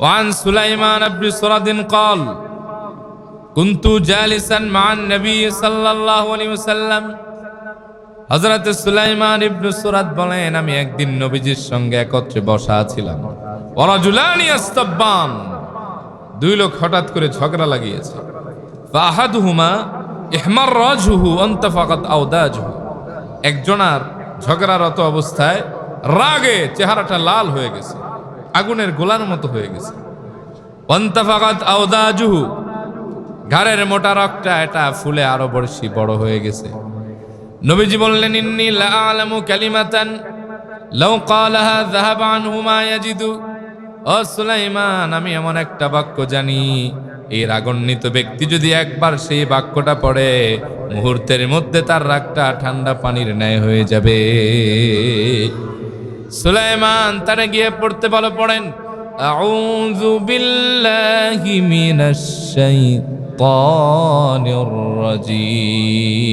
وعن سليمان بن سرد قال كنت جالسا مع النبي صلى الله عليه وسلم হজরত সুলাইমান ইবনু সুরাত বলেন আমি একদিন নবীজির সঙ্গে একত্রে বসা ছিলাম ওরাজুলানি আস্তাব্বান দুই লোক হঠাৎ করে ঝগড়া লাগিয়েছে ফাহাদুহুমা ইহমার রাজহুহু অন্তফাকাত আওদাজহু একজনার ঝগড়ারত অবস্থায় রাগে চেহারাটা লাল হয়ে গেছে আগুনের গোলার মতো হয়ে গেছে। অন্তফাকাত ঘাড়ের মোটা রকটা এটা ফুলে আরও বড়শি বড় হয়ে গেছে। নবীজি বললেন, ইন্নি লাআলামু কালিমাতান, লাউ ক্বালাহা যাহাবা আনহু মা ইয়াজিদু। ও সুলাইমান, আমি এমন একটা বাক্য জানি, এই রাগান্বিত ব্যক্তি যদি একবার সেই বাক্যটা পড়ে, মুহূর্তের মধ্যে তার রাগটা ঠান্ডা পানির ন্যায় হয়ে যাবে। সুলাইমান তারে গিয়ে পড়তে বলো পড়েন আউযু বিল্লাহি মিনাশ শাইতানির রাজিম।